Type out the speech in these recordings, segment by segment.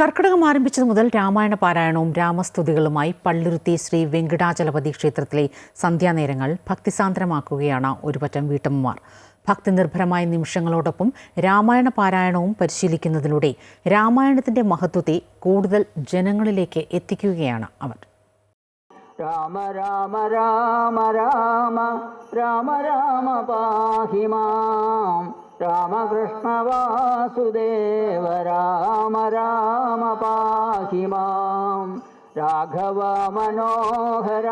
കർക്കിടകം ആരംഭിച്ചത് മുതൽ രാമായണ പാരായണവും രാമസ്തുതികളുമായി പള്ളുരുത്തി ശ്രീ വെങ്കടാചലപതി ക്ഷേത്രത്തിലെ സന്ധ്യാനേരങ്ങൾ ഭക്തിസാന്ദ്രമാക്കുകയാണ് ഒരുപറ്റം വീട്ടമ്മമാർ. ഭക്തിനിർഭരമായ നിമിഷങ്ങളോടൊപ്പം രാമായണ പാരായണവും പരിശീലിക്കുന്നതിലൂടെ രാമായണത്തിന്റെ മഹത്വത്തെ കൂടുതൽ ജനങ്ങളിലേക്ക് എത്തിക്കുകയാണ് അവർ. രാമ രാമ രാമ രാമ രാമ രാമ രാമകൃഷ്ണ വാസുദേവ രാമ രാമ പാഹി മാം. രാഘവ മനോഹര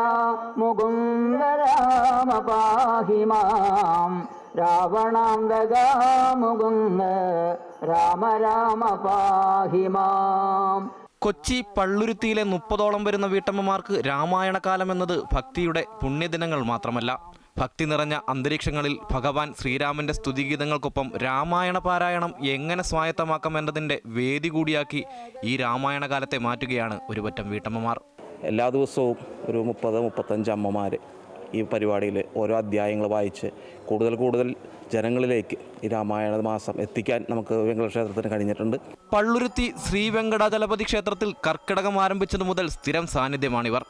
മുകുന്ദ രാമ പാഹി മാം. രാവണാന്തക മുകുന്ദ രാമ രാമ പാഹി മാം. കൊച്ചി പള്ളുരുത്തിയിലെ മുപ്പതോളം വരുന്ന വീട്ടമ്മമാർക്ക് രാമായണകാലം എന്നത് ഭക്തിയുടെ പുണ്യദിനങ്ങൾ മാത്രമല്ല. ഭക്തി നിറഞ്ഞ അന്തരീക്ഷങ്ങളിൽ ഭഗവാൻ ശ്രീരാമന്റെ സ്തുതിഗീതങ്ങൾക്കൊപ്പം രാമായണ പാരായണം എങ്ങനെ സ്വായത്തമാക്കാം എന്നതിന്റെ വേദി കൂടിയാക്കി ഈ രാമായണ കാലത്തെ മാറ്റുകയാണ് ഒരുപറ്റം വീട്ടമ്മമാർ. എല്ലാ ദിവസവും ഒരു മുപ്പത് മുപ്പത്തഞ്ച് അമ്മമാർ ഈ പരിപാടിയിൽ ഓരോ അധ്യായങ്ങൾ വായിച്ച് കൂടുതൽ കൂടുതൽ ജനങ്ങളിലേക്ക് ഈ രാമായണ മാസം എത്തിക്കാൻ നമുക്ക് വെങ്കല ക്ഷേത്രത്തിന് കഴിഞ്ഞിട്ടുണ്ട്. പള്ളുരുത്തി ശ്രീ വെങ്കടാചലപതി ക്ഷേത്രത്തിൽ കർക്കിടകം ആരംഭിച്ചതു മുതൽ സ്ഥിരം സാന്നിധ്യമാണിവർ.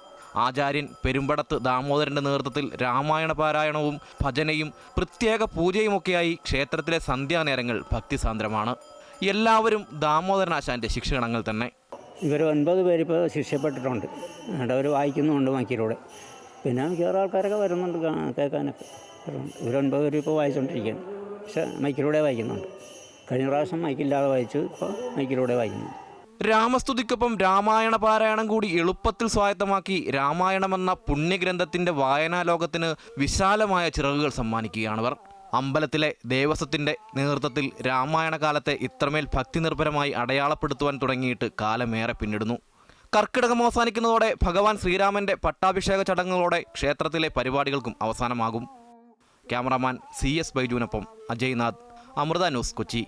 ആചാര്യൻ പെരുമ്പടത്ത് ദാമോദരന്റെ നേതൃത്വത്തിൽ രാമായണ പാരായണവും ഭജനയും പ്രത്യേക പൂജയുമൊക്കെയായി ക്ഷേത്രത്തിലെ സന്ധ്യാനേരങ്ങൾ ഭക്തിസാന്ദ്രമാണ്. എല്ലാവരും ദാമോദരനാശാന്റെ ശിക്ഷണങ്ങൾ തന്നെ. ഇവർ ഒൻപത് പേര് ഇപ്പോൾ ശിക്ഷപ്പെട്ടിട്ടുണ്ട്. അവർ വായിക്കുന്നുണ്ട് വാക്കിയിലൂടെ പിന്നെ മിക്കവാറും ആൾക്കാരൊക്കെ വരുന്നുണ്ട് കേൾക്കാനൊക്കെ. ഇവർ ഒൻപത് പേര് ഇപ്പോൾ വായിച്ചുകൊണ്ടിരിക്കുകയാണ് പക്ഷേ മൈക്കിലൂടെ വായിക്കുന്നുണ്ട്. കഴിഞ്ഞ പ്രാവശ്യം മൈക്കില്ലാതെ വായിച്ചു ഇപ്പോൾ മൈക്കിലൂടെ വായിക്കുന്നുണ്ട്. രാമസ്തുതിക്കൊപ്പം രാമായണ പാരായണം കൂടി എളുപ്പത്തിൽ സ്വായത്തമാക്കി രാമായണമെന്ന പുണ്യഗ്രന്ഥത്തിന്റെ വായനാ ലോകത്തിന് വിശാലമായ ചിറകുകൾ സമ്മാനിക്കുകയാണിവർ അമ്പലത്തിലെ ദേവസ്വത്തിന്റെ നേതൃത്വത്തിൽ രാമായണ കാലത്തെ ഇത്രമേൽ ഭക്തി നിർഭരമായി അടയാളപ്പെടുത്തുവാൻ തുടങ്ങിയിട്ട് കാലമേറെ പിന്നിടുന്നു. കർക്കിടകം അവസാനിക്കുന്നതോടെ ഭഗവാൻ ശ്രീരാമന്റെ പട്ടാഭിഷേക ചടങ്ങുകളോടെ ക്ഷേത്രത്തിലെ പരിപാടികൾക്കും അവസാനമാകും. ക്യാമറാമാൻ സി എസ് ബൈജുവിനൊപ്പം അജയ്നാഥ് അമൃത ന്യൂസ് കൊച്ചി.